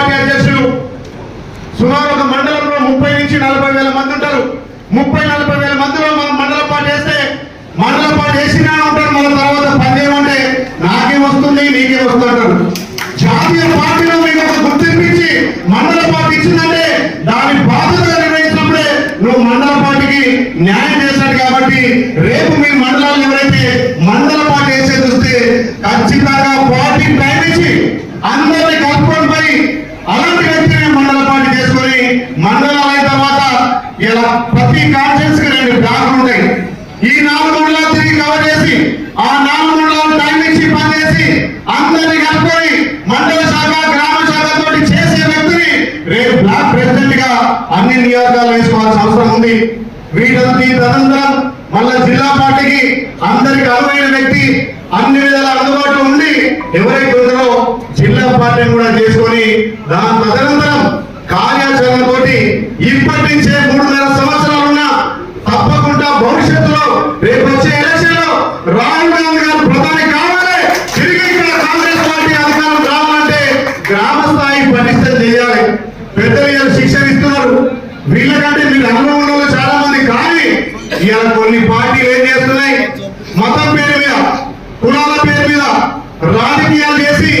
అధ్యక్షులు సుమారు ఒక మండలంలో ముప్పై నుంచి నలభై వేల మంది ఉంటారు. ముప్పై నలభై వేల మందిలో మనం మండల పార్టీ వేస్తే మండల పాటు వేసినా ఉంటారు మన తర్వాత పని ఏమంటే నాకే వస్తుంది నీకే వస్తుంది అంటారు. జాతీయ పార్టీలో మీకు ఒక గుర్తింపించి మండల పార్టీ ఇచ్చిందంటే దాని బాధ్యతగా నిర్వహించినప్పుడే నువ్వు మండల పార్టీకి న్యాయం చేశాడు కాబట్టి రేపు మీ మండలాలు ఎవరైతే మండల పార్టీ వేసే చూస్తే ఖచ్చితంగా పార్టీ టైం ఇచ్చి అందరినీ కలుపుకొని పోయి అలాంటి వ్యక్తిని మండల పార్టీ చేసుకొని మండలాలు అయిన తర్వాత ఇలా ప్రతి కాన్ఫరెన్స్కి రెండు బ్లాకులు ఉంటాయి. ఈ నాలుగు మండలాలు తిరిగి కవర్ చేసి ఆ నాలుగు మండలాలు టైం ఇచ్చి పనిచేసి అందరినీ కలుపుకొని మండల శాఖ గ్రామ శాఖ తోటి చేసే వ్యక్తిని రేపు బ్లాక్ ప్రెసిడెంట్గా అన్ని నియోజకాలు వేసుకోవాల్సిన అవసరం ఉంది. వీటంతి తదనంతరం మళ్ళా జిల్లా పార్టీకి అందరికి అనువైన వ్యక్తి అన్ని విధాల అందుబాటులో ఉండి ఎవరైతే ఉందో జిల్లా పార్టీని కూడా చేసుకొని దాని తదనంతరం వీళ్ళకంటే మీరు అనుభవం ఉన్న చాలా మంది కానీ ఇవాళ కొన్ని పార్టీలు ఏం చేస్తున్నాయి? మతం పేరు మీద కులాల పేరు మీద రాజకీయాలు చేసి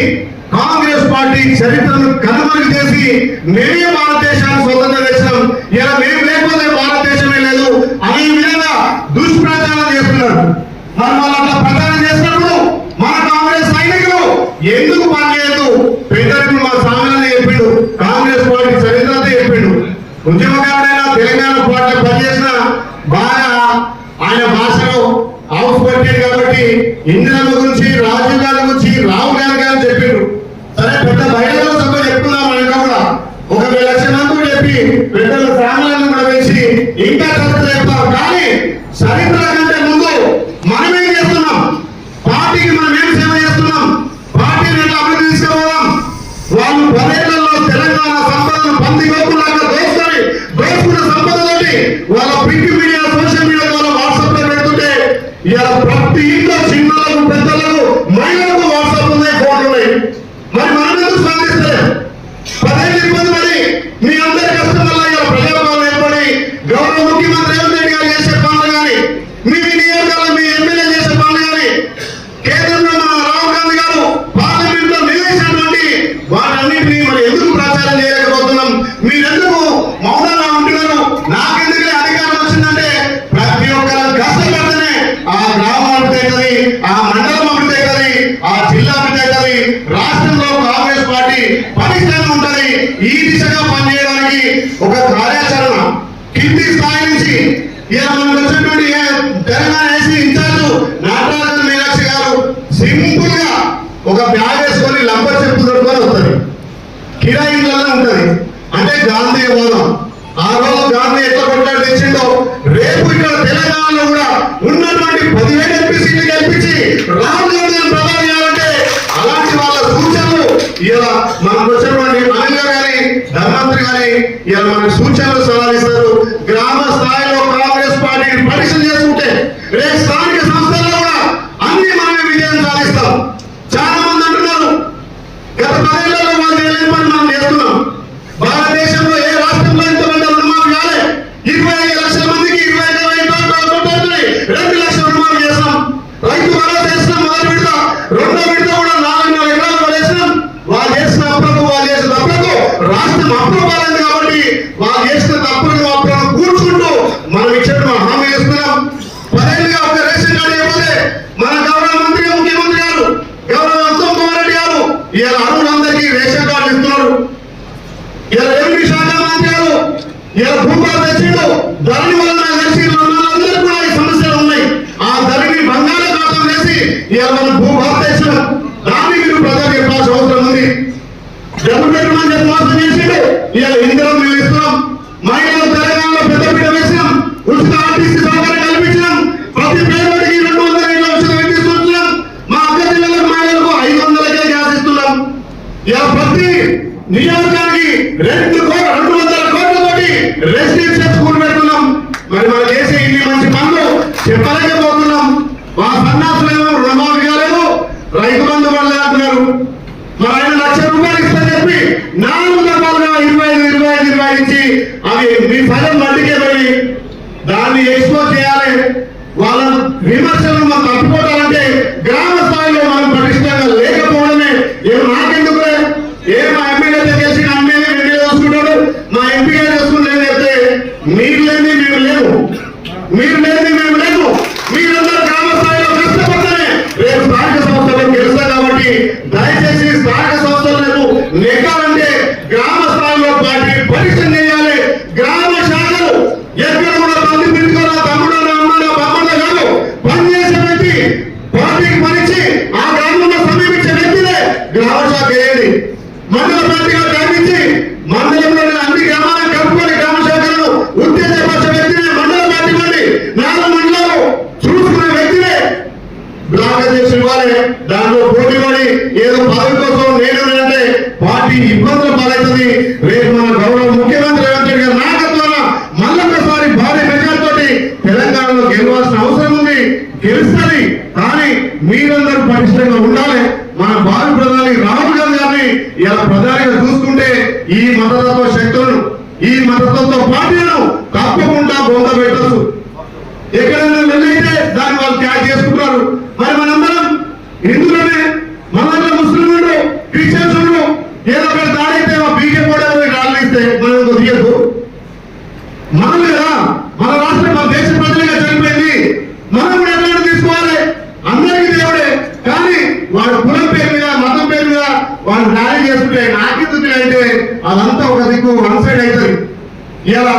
కాంగ్రెస్ పార్టీ చరిత్రను కనుమరుగు చేసి మేమే భారతదేశాన్ని స్వతంత్ర తెచ్చినాం. ఇలా మేము లేకపోతే భారతదేశమే లేదు. అనే విధంగా దుష్ప్రచారం చేస్తున్నారు. మరి వాళ్ళు అట్లా ప్రచారం చేస్తున్నారు మన కాంగ్రెస్ సైనికులు ఎందుకు పనిచేయదు పెద్దలకు మా సామాన్య చెప్పిండు కాంగ్రెస్ పార్టీ చరిత్ర అంతా చెప్పిండు ఉద్యమకారుడైన తెలంగాణ పార్టీ పనిచేసిన బాగా ఆయన భాషలో హౌస్ పట్టాడు కాబట్టి ఇందిరమ్మ గురించి రాజీవ్ గారి గురించి రావు గారి గారు చెప్పిండ్రు. సరే పెద్ద బహిరంగ సభ చెప్తున్నాం మనకు కూడా. ఒక లక్ష మంది కూడా చెప్పి పెద్దల సామాన్లను కూడా వేసి ఇంకా చరిత్ర చెప్తాం కానీ చరిత్ర కంటే ముందు మనం ఏం చేస్తున్నాం? పార్టీకి మనం ఏం సేవ చేస్తున్నాం? పార్టీని ఎట్లా అభివృద్ధి తీసుకుపోదాం? వాళ్ళు పదేళ్ళలో తెలంగాణ సంపదను పంది గోపులాగా దోచుకొని దోచుకున్న సంపదతోటి వాళ్ళ ప్రింట్ మీడియా సోషల్ ఇలా ప్రతి ఇంట్లో చిన్నలకు పెద్దలకు మహిళలకు వాట్సాప్ ఉన్నాయి ఫోన్లు ఉన్నాయి మరి మనం ఎందుకు స్పందిస్తలేం పదేళ్ళు ఇబ్బంది పడి మీ అందరి కష్టం వల్ల ఇలా ప్రజాపాలన ఏర్పడి గౌరవ ముఖ్యమంత్రి రేవంత్ రెడ్డి గారు చేసే పనులు కానీ మీ మీ నియోజకాలు మీ ఎమ్మెల్యే చేసే పనులు కానీ కేంద్రంలో మన రాహుల్ గాంధీ గారు పార్లమెంట్లో నివేసినటువంటి వాటన్నింటినీ మరి ఎందుకు ప్రచారం చేయలేకపోతున్నాం మీరెందుకు మౌనంగా ఉంటున్నారు నాకెందుకు అధికారం వచ్చిందంటే ప్రతి ఒక్కరు కష్టపడితేనే ఆ గ్రామం అభివృద్ధి అవుతుంది ఆ మండలం అభివృద్ధి అవుతుంది ఆ జిల్లా అభివృద్ధి అవుతుంది రాష్ట్రంలో కాంగ్రెస్ పార్టీ పటిష్టంగా ఉంటది. ఈ దిశగా పనిచేయడానికి ఒక కార్యాచరణ కింది స్థాయి నుంచి ఇలా మనకు వచ్చినటువంటి Telangana AC in charge Natarajan Meenakshi గారు సింపుల్గా ఒక బ్యాగ్ వేసుకొని లంబర్ చెప్పు దొరుకుని వస్తుంది ఉంటది. అంటే గాంధీ హోదా ఆ రోజు గాంధీ ఎట్లా కొట్లాడి తెచ్చిండో రేపు ఇక్కడ తెలంగాణలో కూడా ఉన్నటువంటి పదిహేడు ఎంపీసీ సీట్లు గెలిపించి రాహుల్ గాంధీ ప్రధాని చేయాలంటే అలాంటి వాళ్ళ సూచనలు ఇలా మనకు వచ్చినటువంటి అనిల్ గాని ధర్మంత్రి గాని ఇలా మనకు సూచనలు సలహాలు ఇస్తారు గ్రామ స్థాయిలో కాంగ్రెస్ పార్టీని పరీక్షలు చేసుకుంటే రేపు స్థానిక సంస్థల్లో కూడా అన్ని మనమే విజయం సాధిస్తాం చాలా మంది అంటున్నారు గత పదేళ్ళలో వాళ్ళు చేయలేని పని మనం చేస్తున్నాం భారతదేశంలో ఏ రాష్ట్రంలో ఇంతమంది రుణమాఫీ కాలే ఇరవై ఐదు లక్షల మందికి ఇరవై ఐదు వేల కోట్లతోటి రెండు లక్షల రుణమాఫీ చేస్తాం రైతు భరోసా చేస్తున్నాం మొదటి విడత రెండో విడత కూడా నాలుగున్నర ఎకరాలు పడేసినాం వాళ్ళు చేసిన అప్పులకు వాళ్ళు చేసిన తప్పులకు రాష్ట్రం అప్పులు పాలైంది కాబట్టి వాళ్ళు చేసిన తప్పులను అప్పులను కూర్చుంటూ మనం ఇచ్చిన హామీ ఇస్తున్నాం పదేళ్ళుగా ఒక రేషన్ కార్డు ఇవ్వలే మన గౌరవ మంత్రి ముఖ్యమంత్రి గారు గౌరవ ఉత్తమ్ కుమార్ రెడ్డి గారు ఇలా అరువులందరికీ రేషన్ కార్డు ఇస్తున్నారు ఇలా రెవెన్యూ శాఖ మంత్రి గారు ఇలా భూపాలు తెచ్చిండు ధరణి వలన అందరూ కూడా ఈ సమస్యలు ఉన్నాయి. ఆ ధరణి బంగాళాఖాతం వేసి ఇలా మనం భూభారత తెచ్చినాం దాన్ని మీరు ప్రజలు చెప్పాల్సిన అవసరం ఉంది. డబ్బు పెట్టమని చెప్పి మోసం చేసిండు. ఇలా ఇందిరం మేము ఇస్తున్నాం. మహిళలు తెలంగాణలో వేసినాం. ఉచిత ఆర్టీసీ సౌకర్యం కల్పించినాం. ప్రతి పేదవాడికి రెండు వందల ఇళ్ళ ఉచిత మా అక్క జిల్లాలకు మహిళలకు ఐదు వందలకే గ్యాస్ ఇస్తున్నాం. ఇలా ప్రతి నియోజకానికి రెండు కోట్ల రెండు వందల రెసిడెన్షియల్ స్కూల్ పెడుతున్నాం. మరి మనం చేసే ఇన్ని మంచి పనులు చెప్పలేకపోతున్నాం. మా సన్నాసులేమో రుణమాఫీ కాలేదు రైతు బంధు పడలేదు అంటున్నారు మరి ఆయన లక్ష రూపాయలు ఇస్తా చెప్పి నాలుగు రకాలుగా ఇరవై ఐదు ఇరవై ఐదు ఇరవై ఐదు ఇచ్చి అవి మీ ఫలం మట్టికే పోయి దాన్ని ఎక్స్పోజ్ చేయాలి. వాళ్ళ విమర్శలను మనం తప్పుకోవాలంటే గ్రామ స్థాయిలో మనం పటిష్టంగా లేకపోవడమే ఏం నాకెందుకు ఏ మా ఎమ్మెల్యే చేసి ఎమ్మెల్యే ఎమ్మెల్యే చూసుకుంటాడు మా ఎంపీ గారు చూసుకుంటే చెప్తే మీరు లేని మేము లేవు మీరు లేదు మేము లేవు మీరందరూ గ్రామ స్థాయిలో కష్టపడితేనే రేపు స్థానిక సంస్థలు గెలుస్తాం కాబట్టి దయచేసి స్థానిక సంస్థలకు నెగ్గాలంటే గ్రామ స్థాయిలో పార్టీ పరీక్ష చేయాలి గ్రామ శాఖలు ఎక్కడ కూడా మంది పెట్టుకోరా తమ్ముడు అమ్మడు బమ్మడు కాదు పనిచేసే వ్యక్తి పార్టీకి పనిచి ఆ గ్రామంలో సమీపించే వ్యక్తినే గ్రామ శాఖ వేయండి మండల పార్టీగా కనిపించి మండలంలోని అన్ని గ్రామాలను కలుపుకొని గ్రామ శాఖలను ఉత్తేజపరిచే వ్యక్తినే మండల పార్టీ వండి నాలుగు మండలాలు చూసుకునే వ్యక్తినే బ్లాక్ అధ్యక్షులు దాంట్లో పోటీ పడి ఏదో పదవి కోసం నేను అంటే పార్టీ ఇబ్బందులు పాలవుతుంది. రేపు మన గౌరవ ముఖ్యమంత్రి రేవంత్ రెడ్డి గారి నాయకత్వాన మళ్ళొకసారి భారీ మెజార్టీతోటి తెలంగాణలో గెలవాల్సిన అవసరం ఉంది. గెలుస్తుంది. కానీ మీరందరూ పటిష్టంగా ఉండాలి. మన భావి ప్రధాని రాహుల్ గాంధీ గారిని ఇలా ప్రధానిగా చూసుకుంటే ఈ మతతత్వ శక్తులను ఈ మతతత్వ పార్టీలను తప్పకుండా బొంద పెట్టచ్చు. ఎక్కడైనా వెళ్ళైతే దాన్ని వాళ్ళు త్యాగ చేసుకుంటారు. మరి మనందరం హిందువులనే మన ముస్లింలు క్రిస్టియన్స్ ఏదో ఒక దాడైతే మా బీజేపీ కూడా రాళ్ళు ఇస్తే మనం తీయదు మనం కదా మన రాష్ట్రం మన దేశ ప్రజలుగా చనిపోయింది మనం కూడా ఎట్లా తీసుకోవాలి? అందరికీ దేవుడే. కానీ వాడు కులం పేరు మీద మతం పేరు మీద వాళ్ళు ర్యాలీ చేసుకుంటే నాకెందుకు అంటే అదంతా ఒక దిక్కు వన్ సైడ్ అవుతుంది. ఇలా